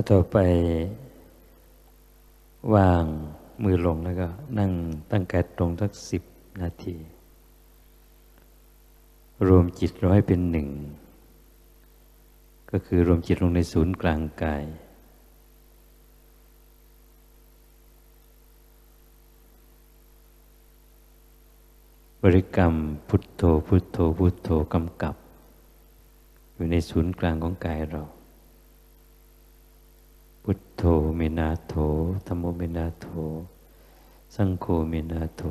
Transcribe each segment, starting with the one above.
าต่อไปวางมือลงแล้วก็ นั่งตั้งกายตรงสักสิบนาที รวมจิตราให้เป็นหนึ่ง ก็คือรวมจิตลงในศูนย์กลางกาย บริกรรมพุทโธพุทโธพุทโธกำกับ อยู่ในศูนย์กลางของกายเรา พุทโธเมนาโถธรรมเมนาโถ สังโฆเมนาโถ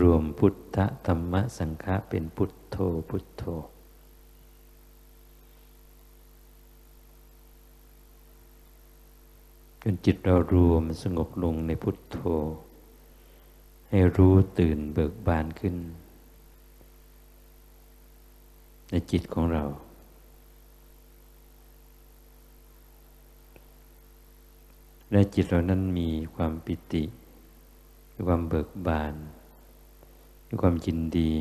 รวมพุทธธรรมสังฆะเป็นพุทโธพุทโธจนจิตเรารวมสงบลงในพุทโธ ให้รู้ตื่นเบิกบานขึ้น ในจิตของเรา และจิตเรานั้นมีความปิติมีความเบิกบานมีความจินดี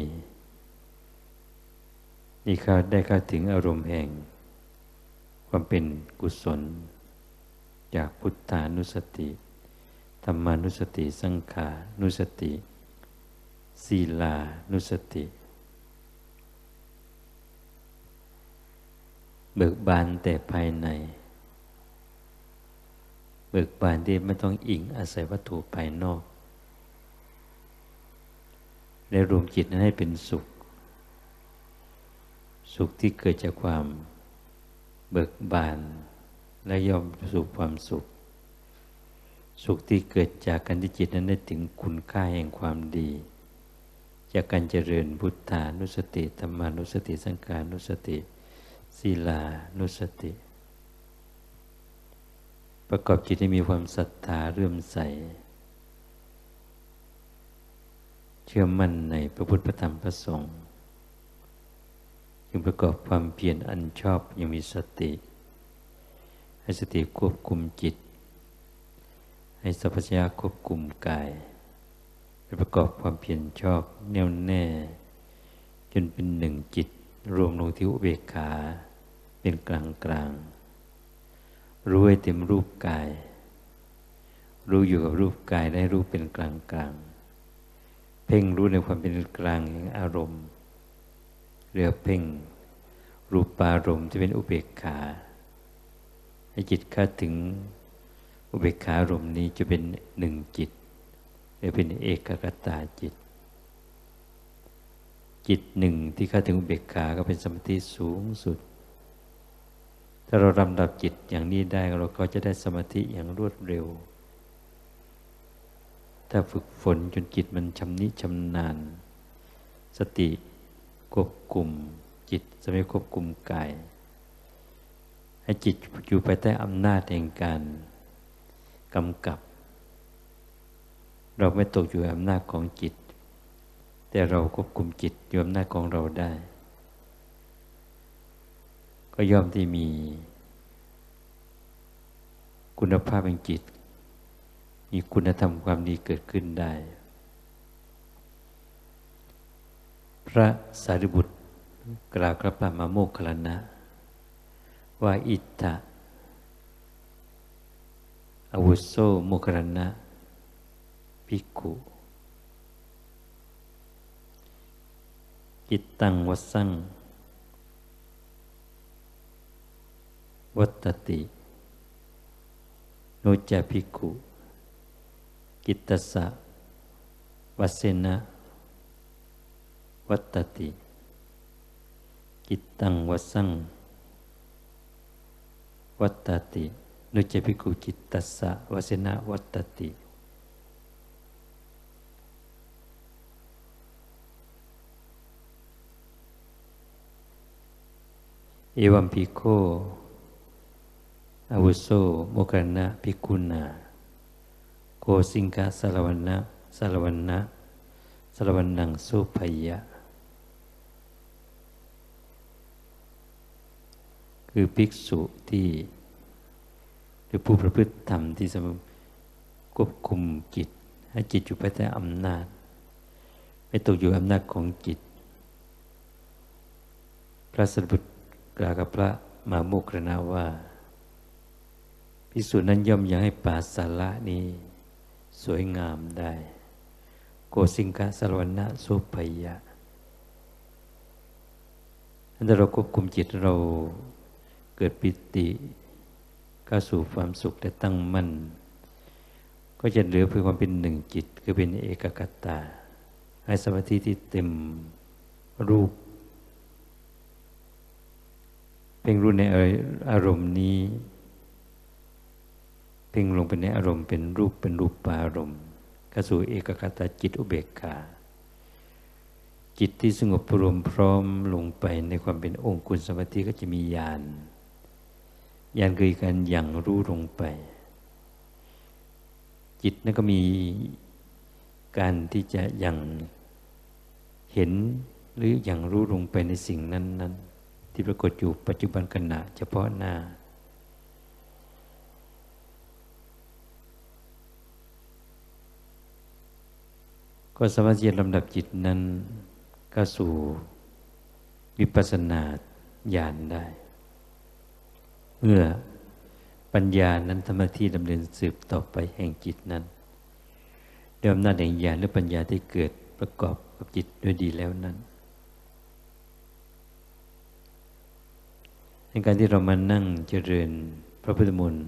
นี่เขาได้เข้าถึงอารมณ์แห่ง ความเป็นกุศล จากพุทธานุสติธรรมานุสติ สังขานุสติศีลานุสติ เบิกบานแต่ภายใน เบิกบานที่ไม่ต้องอิงอาศัยวัตถุภายนอก และรวมจิตนั้นให้เป็นสุข สุขที่เกิดจากความเบิกบาน และยอมสู่ความสุข สุขที่เกิดจากการที่จิตนั้นได้ถึงคุณค่าแห่งความดี จากการเจริญพุทธานุสติธรรมานุสติสังขานุสติศีลานุสติ ประกอบจิตให้มีความศรัทธาเรื่มใส เชื่อมั่นในพระพุทธพระธรรมพระสงฆ์จึงประกอบความเพียรอันชอบยังมีสติ ให้สติควบคุมจิต ให้สัพพยาควบคุมกายประกอบความเพียรชอบแน่วแน่ จนเป็นหนึ่งจิต รวมลงที่อุเบกขาเป็นกลางกลาง รู้ให้เต็มรูปกาย รู้อยู่กับรูปกายได้รู้เป็นกลางกลางเพ่งรู้ในความเป็นกลางแห่งอารมณ์ เรือเพ่ง รูปารมณ์จะเป็นอุเบกขา ให้จิตเข้าถึงอุเบกขารมณ์นี้จะเป็นหนึ่งจิตจะเป็นเอกกตาจิต จิตหนึ่งที่เข้าถึงอุเบกขาก็เป็นสมาธิสูงสุด ถ้าเราลำดับจิตอย่างนี้ได้เราก็จะได้สมาธิอย่างรวดเร็ว ถ้าฝึกฝนจนจิตมันชำนิชำนาญ สติควบคุมจิตจะไม่ควบคุมกาย ให้จิตอยู่ภายใต้อำนาจแห่งการกำกับ เราไม่ตกอยู่อำนาจของจิต แต่เราควบคุมจิตอยู่อำนาจของเราได้ ก็ย่อมที่มี คุณภาพแห่งจิต มีคุณธรรมความดีเกิดขึ้นได้ พระสารีบุตรกล่าวกับพระมาโมคคลนะ ว่าอิทธะอวุโสโมคคลนะภิกขุกิตตังวัสัง วัตติโนจาภิกขุกิตสะวัสนะวัตติกิตังวัสังวัตติโนจาภิกขุกิตสะวัสนะวัตติเอวัมพิโค อาวุโสโมกรณะพิกุณาโกสิงกะสารวันนะสารวันนะสารวันนังสุพยะ คือภิกษุที่ หรือผู้ประพฤติธรรมที่สมควบคุมจิต ให้จิตอยู่ภายใต้อำนาจ ไม่ตกอยู่อำนาจของจิต พระสรุปกล่าวกับพระมาโมกรณาว่า พิสูจน์นั้นย่อมยังให้ป่าสาระนี้ สวยงามได้ โกสิงกะสรวณะสุพยะถ้าเราควบคุมจิตเราเกิดปิติเข้าสู่ความสุขและตั้งมั่น ก็จะเหลือเพื่อความเป็นหนึ่งจิต คือเป็นเอกกตา ให้สมาธิที่เต็มรูปเพ่งรู้ในอารมณ์นี้ เพ่งลงไปในอารมณ์เป็นรูปเป็นรูปปารมณ์เข้าสู่เอกกตาจิตอุเบกขาจิตที่สงบรวมพร้อมลงไปในความเป็นองค์คุณสมาธิก็จะมีญาณญาณคือการอย่างรู้ลงไป จิตนั่นก็มีการที่จะอย่างเห็นหรืออย่างรู้ลงไปในสิ่งนั้นนั้นที่ปรากฏอยู่ปัจจุบันขณะเฉพาะหน้า ก็สามารถจะลำดับจิตนั้นก็สู่วิปัสสนาญาณได้ เมื่อปัญญานั้นธรรมที่ดำเนินสืบต่อไปแห่งจิตนั้นด้วยอำนาจแห่งญาณหรือปัญญาที่เกิดประกอบกับจิตด้วยดีแล้วนั้นในการที่เรามานั่งเจริญพระพุทธมนต์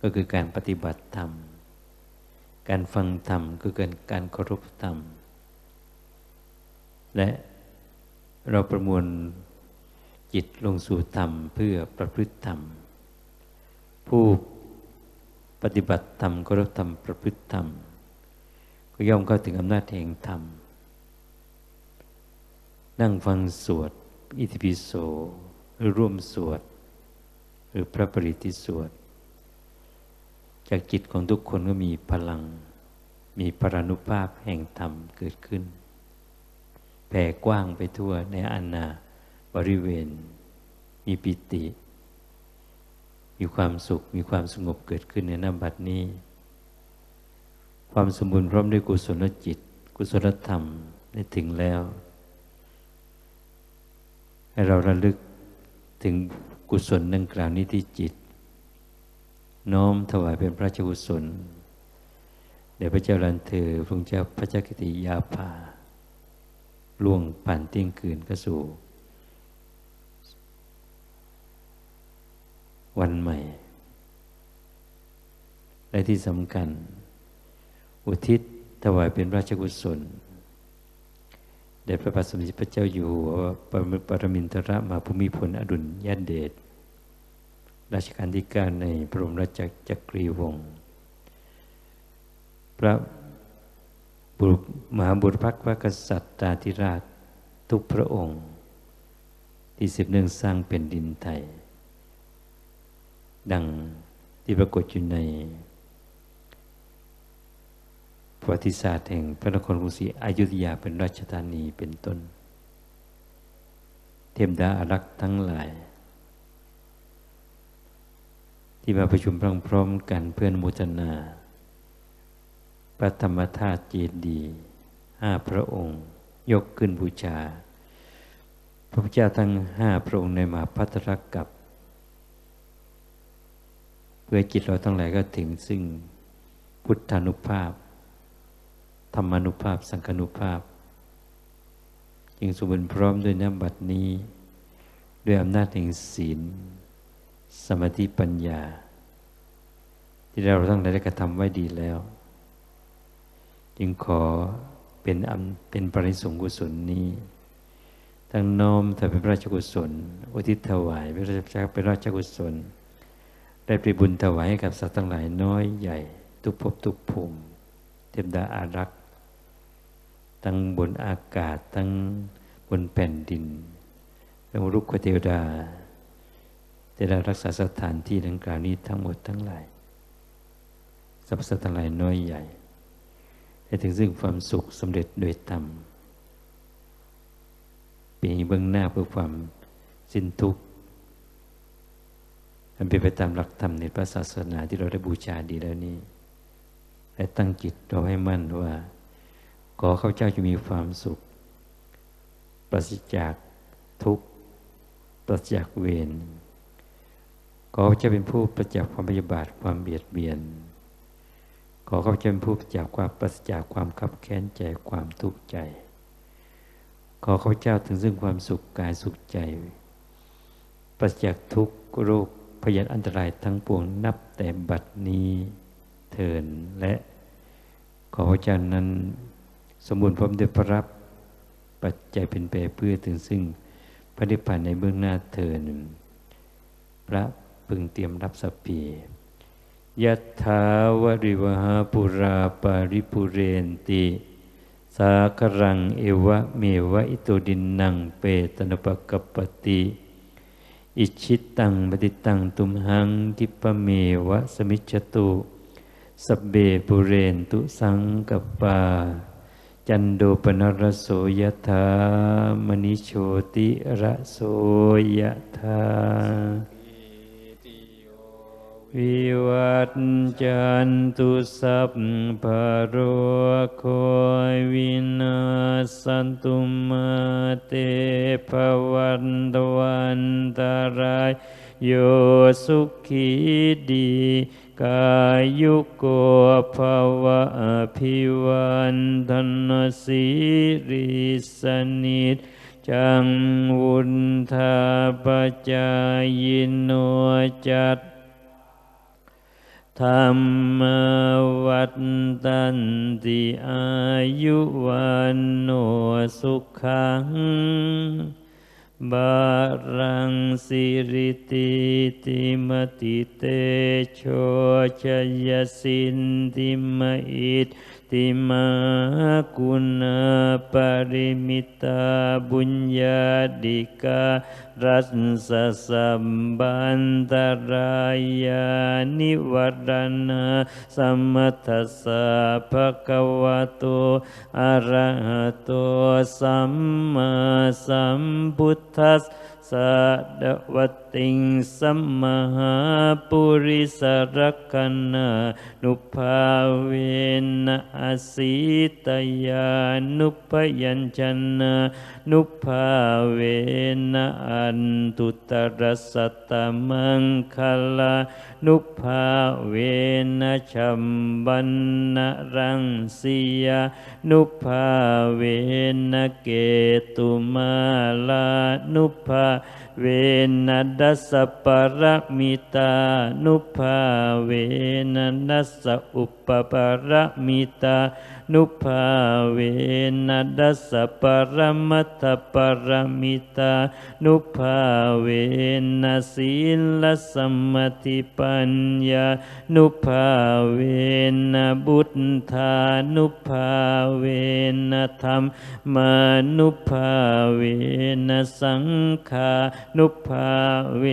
ก็คือการปฏิบัติธรรม การฟังธรรมก็คือการเคารพธรรม และเราประมวลจิตลงสู่ธรรมเพื่อประพฤติธรรม ผู้ปฏิบัติธรรมก็รับธรรมประพฤติธรรม ก็ย่อมเข้าถึงอำนาจแห่งธรรม นั่งฟังสวดอิติปิโสหรือร่วมสวด หรือพระปริติสวด จากจิตของทุกคนก็มีพลัง มีปรานุภาพแห่งธรรมเกิดขึ้น แผ่กว้างไปทั่วในอนาบริเวณ มีปิติ มีความสุข มีความสงบเกิดขึ้นในน้ำบัดนี้ ความสมบูรณ์พร้อมด้วยกุศลจิต กุศลธรรมได้ถึงแล้ว ให้เราระลึกถึงกุศลดังกล่าวนี้ที่จิต น้อมถวายเป็นพระเจ้ากุศลเดี๋ยวพระเจ้าลันเธอพระเจ้าพระเจ้ากิติยาภาล่วงผ่านเที่ยงคืนก็สู่ วันใหม่ และที่สำคัญ อุทิศถวายเป็นราชกุศลแด่พระบาทสมเด็จพระเจ้าอยู่หัวปรมินทรมาภูมิพลอดุลยเดช ราชการที่การในพระบรมราชจักรีวงศ์พระบุมหาบุรพักพระกษัตริย์ตาธิราชทุกพระองค์ ที่สิบเนื่องสร้างเป็นดินไทย ดังที่ปรากฏอยู่ในประวัติศาสตร์แห่งพระนครกรุงศรีอยุธยาเป็นราชธานีเป็นต้น เทมดาอารักษ์ทั้งหลาย ที่มาประชุมพร้อมๆกันเพื่อนมุทนาพระธรรมธาตุเจดีห้าพระองค์ ยกขึ้นบูชา พระพุทธเจ้าทั้งห้าพระองค์ในมาพัทรกับ เพื่อจิตเราทั้งหลายก็ถึงซึ่งพุทธานุภาพ ธรรมานุภาพ สังคนุภาพ จึงสมบูรณ์พร้อมด้วยน้ำบัดนี้ ด้วยอำนาจแห่งศีล สมาธิปัญญา ที่เราทั้งหลายได้กระทำไว้ดีแล้ว จึงขอเป็นอเป็นปริสุงกุศลนี้ ทั้งน้อมแต่เป็นพระราชกุศล อุทิศถวายพระราชเป็นราชกุศล ได้ไปบุญถวายให้กับสัตว์ทั้งหลายน้อยใหญ่ ทุกภพทุกภูมิ เทมดาอารักษ์ทั้งบนอากาศทั้งบนแผ่นดินทั้งรุกขเทวดา จะได้รักษาสถานที่ดังกล่าวนี้ทั้งหมดทั้งหลายสรรพสัตว์ทั้งหลายน้อยใหญ่ให้ถึงซึ่งความสุขสำเร็จโดยธรรมเป็นเบื้องหน้าเพื่อความสิ้นทุกข์มันเป็นไปตามหลักธรรมในพระศาสนาที่เราได้บูชาดีแล้วนี้และตั้งจิตเราให้มั่นว่า ขอข้าเจ้าจะมีความสุข ปราศจากทุกข์ปราศจากเวร ขอพระเจ้าเป็นผู้ประจักษ์ความพยาบาทความเบียดเบียน ขอข้าพเจ้าเป็นผู้ประจักษ์ความปราศจากความขับแค้นใจความทุกข์ใจ ขอข้าพเจ้าถึงซึ่งความสุขกายสุขใจปราศจากทุกโรคพยานอันตรายทั้งปวงนับแต่บัดนี้เถินและขอพระเจ้านั้นสมบูรณ์พร้อมด้วยพระรับปัจจัยเป็นไปเพื่อถึงซึ่งพระนิพพานในเบื้องหน้าเถินพระ พึงเตรียมรับสปียัตถาวริวหาปุราปาริปุเรนติ สาครังเอวะเมวะอิโตดินนังเปตนปกปติ อิชิตังปฏิตังตุมหังกิปเมวะสมิจตุสเบปุเรนตุสังกปา จันโดปนรโสยธามณิโชติระโสยธา วิวัตจันตุสัพพโรโควินาสันตุมาเตภวันตวันตรายโยสุขีดีกายุโกภาวะภิวันธนสีริสนิทจังวุนทาปจายโนจัต ธรรมวัตตันติอายุวันโนสุขังบารังสิริติติมติเตโชชยสินติมอิต ติมาคุณปริมิตาบุญญาดิการัสสสัมบันตรายานิวรณาสัมมัทสะภะคะวะโตอะระหะโตสัมมาสัมพุทธัสสะ ดวัติงสัมมาปุริสรักนานุภาเวนะอสิตยานุปยัญชนะนุภาเวนะอันตุตรสัตตมังคลานุภาเวนะชัมบันนรังสียานุภาเวนะเกตุมาลานุภา Yeah. เวนัดัสปรมิตานุภาเวนัดัสอุปปรมิตานุภาเวนัดัสปรมัตถปรมิตานุภาเวนัสิลสมติปัญญานุภาเวนะบุตธานุภาเวนะธรรมมานุภาเวนะสังฆา นุภาเว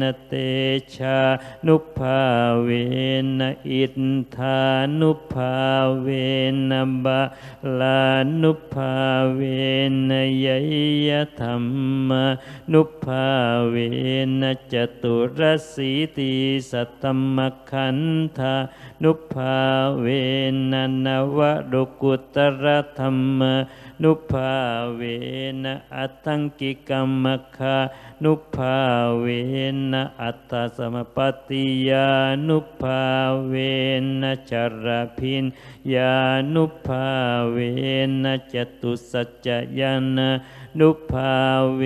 นเตชานุภาเวนอิทธานุภาเวนบาลานุภาเวนยยธรรมนุภาเวนจตุรสีติสัตตมขันธานุภาเวนนวรุกุตรธรรม นุภาเวนะอัตตังกิกรรมคานุภาเวนะอัตตสมปติยานุภาเวนะจรพินยานุภาเวนะจตุสัจจยานะนุภาเว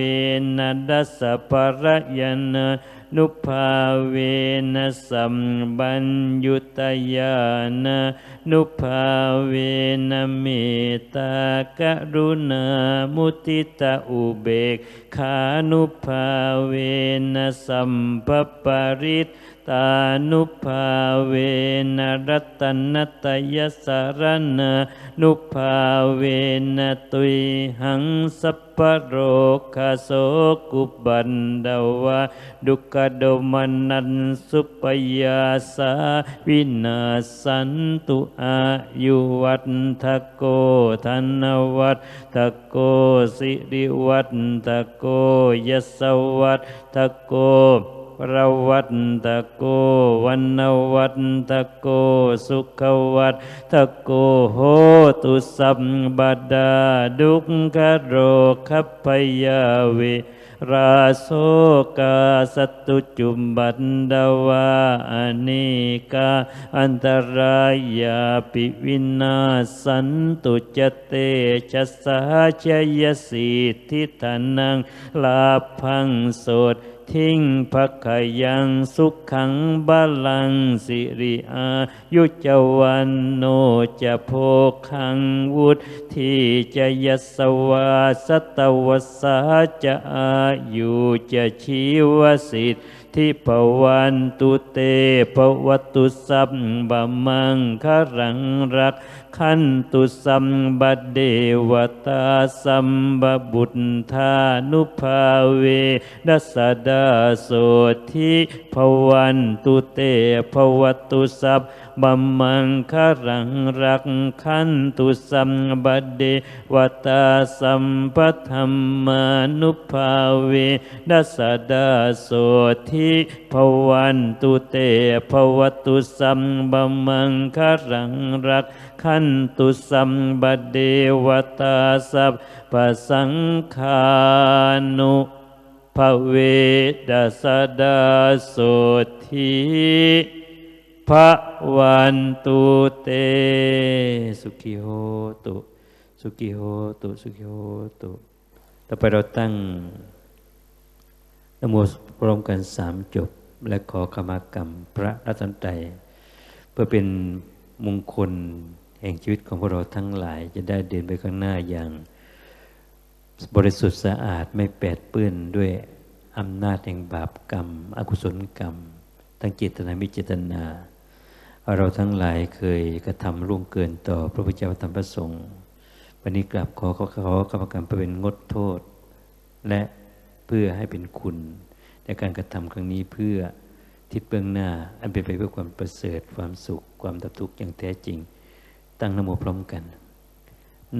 นะดัสสะปรยานะ นุภาเวนะสัมบัญยุตยานะนุภาเวนะเมตตากรุณามุติตาอุเบกขานุภาเวนะสัมปปาริต ตานุภาเวนรัตนตยสารณะนุภาเวนตุยหังสัพปโรคาโสกุบันดาวะดุกโดมนันสุปยาสาวินาสันตุอายุวัตทะโกธนวัตทะโกสิริวัตทะโกยสวัตทะโก ระวัตตะโกวันนวัตตะโกสุขวัตตะโกโหตุสัมบัดาดุขโรคัพยาเวราโสกาสตุจุมบันดาวาอเนกาอันตรายาปิวินาสันตุจเตชะสาชยสิทธิธนังลาพังโสด ทิ้งพักขยังสุขขังบาลังสิริอายุจวันโนจะโพคังวุฒที่จะยสวาสตวสาจะอายุจะชีวสิทธิปวันตุเตปวัตุสัมบะมังครังรัก ขันตุสัมบัดเดวตาสัมบบุตธานุภาเวดัสดาโสทิภวันตุเตภวตุสัพบัมมังคารังรักขันตุสัมบัดเดวตาสัมปธรรมานุภาเวดัสดาโสทิภวันตุเตภวตุสัมบัมมังคารังรักขันตุสัมบเดวตาสัพปสังคานุภเวดัสดาโสทิพระวันตุเต สุขิโหตุ สุขิโหตุ สุขิโหตุ ต่อไปเราตั้งนโมพร้อมกันสามจบ และขอขมากรรมพระรัตนตรัยเพื่อเป็นมงคล แห่งชีวิตของพวกเราทั้งหลาย จะได้เดินไปข้างหน้าอย่าง บริสุทธิ์สะอาดไม่แปดเปื้อนด้วยอำนาจแห่งบาปกรรม อกุศลกรรม ทั้งเจตนามิเจตนา เราทั้งหลายเคยกระทำร่วงเกินต่อพระพุทธเจ้าธรรมประสงค์วันนี้กราบขอขอขอกรรมการเพื่อเป็นงดโทษ และเพื่อให้เป็นคุณในการกระทำครั้งนี้เพื่อทิศเบื้องหน้า อันเป็นไปเพื่อความประเสริฐความสุข ความดับทุกข์อย่างแท้จริง ตั้งนโมพร้อมกัน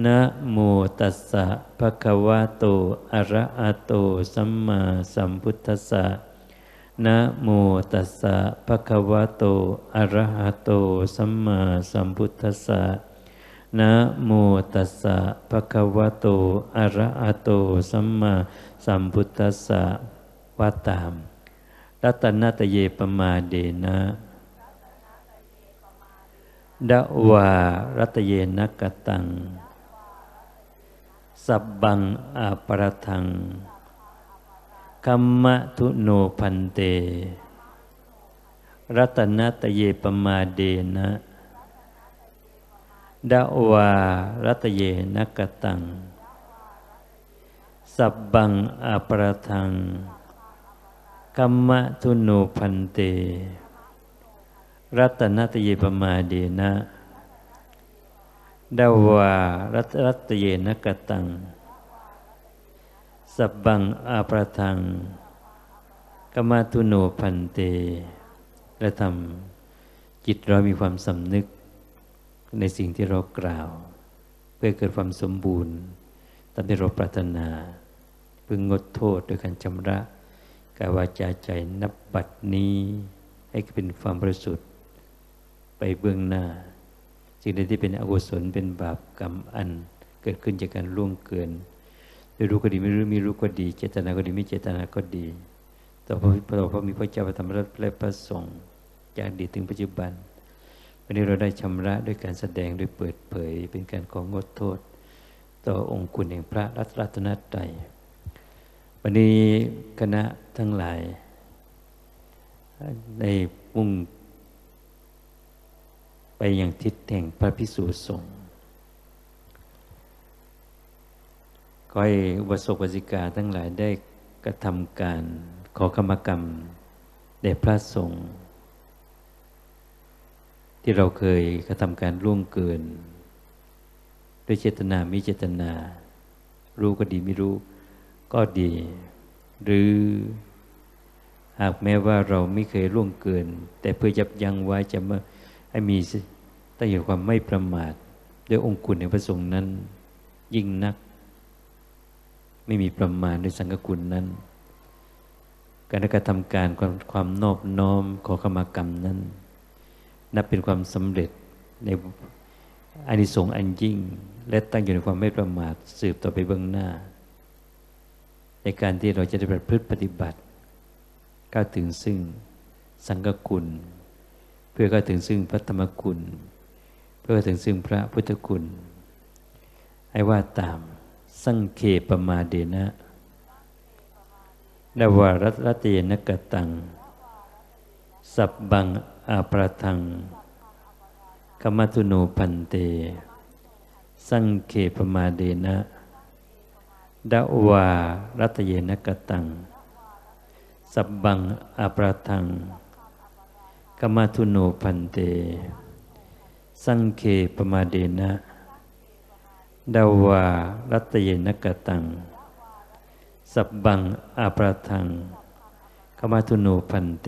นะโมตัสสะภะคะวะโตอะระหะโตสัมมาสัมพุทธัสสะนะโมตัสสะภะคะวะโตอะระหะโตสัมมาสัมพุทธัสสะนะโมตัสสะภะคะวะโตอะระหะโตสัมมาสัมพุทธัสสะวาตามรัตนตเยปมาเดนะ ดวารัตเยนกตัง สับบังอาปรทังคัมมะทุโนพันเต รัตนตเยปมาเดนะดวารัตเยนกตัง สับบังอาปรทังคัมมะทุโนพันเต รัตนตเยปมาเดนะดาวารัตรัตเยนกตัง สับบังอาประทังกมาตุโนพันเตและทำจิตเรามีความสำนึกในสิ่งที่เรากล่าว เพื่อเกิดความสมบูรณ์ ตามที่เราปรารถนาพื่องดโทษโดยการชำระกายวาจาใจนับบัดนี้ให้เป็นความบริสุทธิ์ ไปเบื้องหน้า สิ่งใดที่เป็นอกุศลเป็นบาปกรรมอันเกิดขึ้นจากการล่วงเกินไม่รู้ก็ดีไม่รู้มีรู้ก็ดี เจตนาก็ดีไม่เจตนาก็ดี ต่อพระต่อพระมีพระเจ้าพระธรรมและพระสงฆ์จากดีถึงปัจจุบันวันนี้เราได้ชำระด้วยการแสดงด้วยเปิดเผย เป็นการของงดโทษ ต่อองค์คุณแห่งพระรัตนตรัยวันนี้คณะทั้งหลาย ในมุ่ง ไปอย่างทิศแห่งพระพิสุสงฆ์ขอให้วสกวสิกาทั้งหลายได้กระทำการขอขมกรรมแด่พระสงฆ์ที่เราเคยกระทำการล่วงเกิน ด้วยเจตนามิเจตนา รู้ก็ดีไม่รู้ ก็ดี หรือหากแม้ว่าเราไม่เคยล่วงเกิน แต่เพื่อยับยั้งไว้จะมา ให้มีตั้งอยู่ความไม่ประมาทด้วยองค์คุณในพระสงฆ์นั้น ยิ่งนัก ไม่มีประมาณด้วยสังกคุณนั้น การกระทำการความความนอบน้อมขอขมากรรมนั้น นับเป็นความสำเร็จในอานิสงส์อันยิ่ง และตั้งอยู่ในความไม่ประมาทสืบต่อไปเบื้องหน้า ในการที่เราจะได้ประพฤติปฏิบัติก้าวถึงซึ่งสังฆคุณ เพื่อก้าถึงซึ่งพระธรรมคุณ เพื่อถึงซึ่งพระพุทธคุณ ให้ว่าตามสังเคปมาเดนะดาวารัตเตนกตัง สับบังอาปราทังกมตุโนพันเต สังเคปมาเดนะดาวารัตเยนกตัง สับบังอาปราทัง กมัตุโนพันเต สังเคปมาเดนะดาวารัตเยนกตัง สับบังอาปราทังกมัตุโนพันเต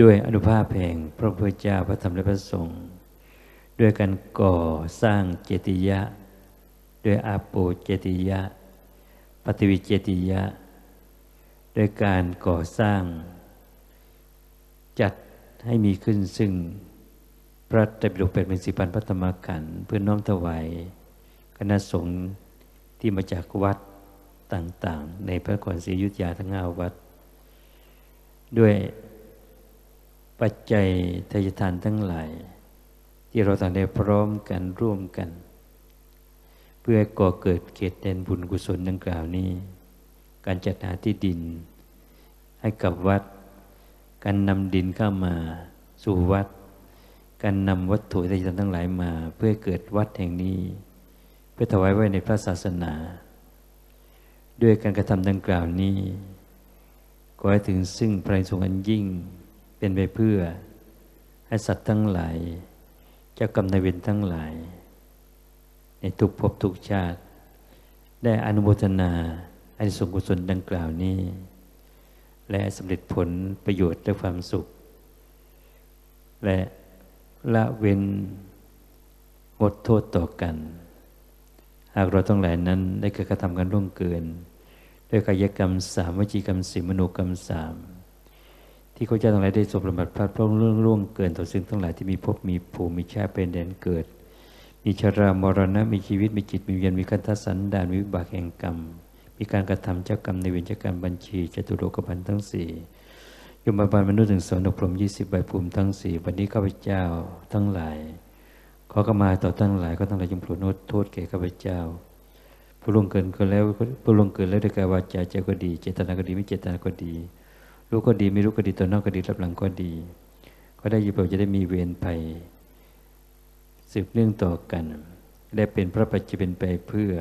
ด้วยอนุภาพแห่งพระพุทธเจ้าพระธรรมและพระสงฆ์ด้วยการก่อสร้างเจติยะ ด้วยอาโปเจติยะ ปฏิวิเจติยะ ด้วยการก่อสร้าง จัดให้มีขึ้นซึ่งพระไตรปิฎกเป็นเป็นสิพันพระธรรมขันเพื่อน้อมถวายคณะสงฆ์ที่มาจากวัดต่างๆ ในพระนครศรีอยุธยาทั้งห้าวัด ด้วยปัจจัยทายทานทั้งหลาย ที่เราต่างได้พร้อมกันร่วมกัน เพื่อก่อเกิดเกตเดนบุญกุศลดังกล่าวนี้ การจัดหาที่ดินให้กับวัด การนำดินเข้ามาสู่วัด การนำวัตถุทายทานทั้งหลายมา เพื่อเกิดวัดแห่งนี้ เพื่อถวายไว้ในพระศาสนา ด้วยการกระทำดังกล่าวนี้ขอให้ถึงซึ่งพระสงฆ์อันยิ่งเป็นไปเพื่อ ให้สัตว์ทั้งหลาย เจ้ากรรมนายเวรทั้งหลาย ในทุกภพทุกชาติ ได้อนุโมทนาอันสงกุศลดังกล่าวนี้ และสำเร็จผลประโยชน์และความสุข และละเว้นงดโทษต่อกัน หากเราต้องหลายนั้นได้กระทำกันร่วงเกิน ด้วยกายกรรมสามวจีกรรมสี่มโนกรรมสามที่เขาจะทั้งหลายได้สมบัติพลาดพลาดเรื่องร่วงเกิน ต่อสิ่งทั้งหลายที่มีภพมีภูมิมีชาติเป็นแดนเกิด มีชรามรณะมีชีวิตมีจิตมีวิญญาณมีการทัศนดานมีวิบากแห่งกรรม มีการกระทำเจ้ากรรมในเวรเจ้ากรรมบัญชีจตุโลกบันทั้งสี่ยมบาลมนุษย์ถึงสอนอพรมยี่สิบใบภูมิทั้งสี่วันนี้ข้าพเจ้าทั้งหลาย ขอกมาต่อทั้งหลายก็ทั้งหลายจงโปรดโทษแก่ข้าพเจ้าผู้ลงเกินก็แล้วผู้ลงเกินแล้วด้วยกายวาจาใจก็ดี เจตนาก็ดีไม่เจตนาก็ดี รู้ก็ดีไม่รู้ก็ดีตัวนอกก็ดีรับหลังก็ดี ก็ได้ยินเราจะได้มีเวรภัยสืบเนื่องต่อกัน ได้เป็นพระปัจจิเป็นไปเพื่อ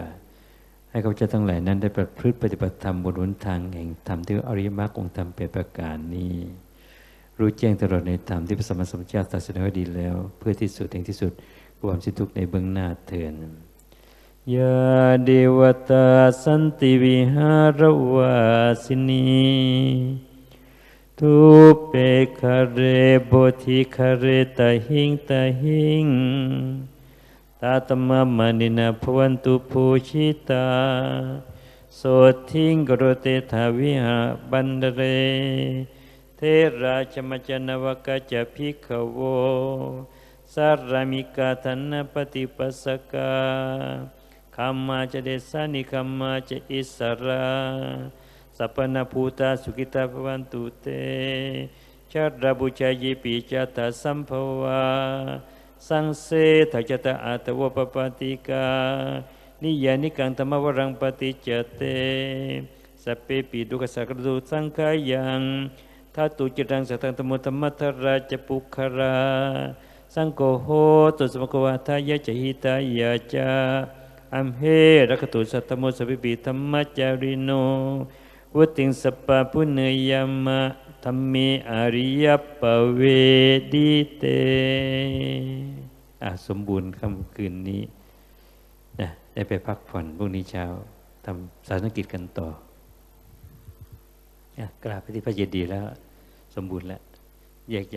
ให้เขาจะทั้งหลายนั้นได้ประพฤติปฏิบัติธรรมบนหนทางแห่งธรรมที่อริยมรรคองค์ธรรมเป็นประการนี้ รู้แจ้งตลอดในธรรมที่พระสมณสมเจ้าตรัสไว้ดีแล้ว เพื่อที่สุดแห่งที่สุดความสิ้นทุกข์ในเบื้องหน้าเถิดยาเดวตาสันติวิหารวาสินีทุเปคเรโบธิคเรตาหิงตาหิง ตาตมะมานินาพวันตุภูชิตาโสทิงกรเตทาวิหาบันเร เทราชมจนวกจะพิขโวสารามิกาธนปฏิปัสกาขมมาจะเดสานิขมมาจะอิสราสัพนาภูตาสุกิตาภวันตุเตชาระบุชายปีจตาสัมภวา สังเสทัจตาอัตวปปติกา นิยานิกังธรรมวรังปฏิจเตสัพเพปิดุกสักรุสังขายังทัตุจิตังสัตังธมุธรรมทราจปุครา สังโฆโหตุสมกวาทายะจหิตายะจาอัมเหรักตุสัตตมุสภิปิธรรมจาริโน วุติงสปะพุเนยมะธรรมีอริยปเวดิเตอะสมบูรณ์ค่ำคืนนี้นะได้ไปพักผ่อนพรุ่งนี้เช้าทำสารกิจกันต่อกราบไปที่พระเจดีย์แล้ว สมบูรณ์แล้วแยก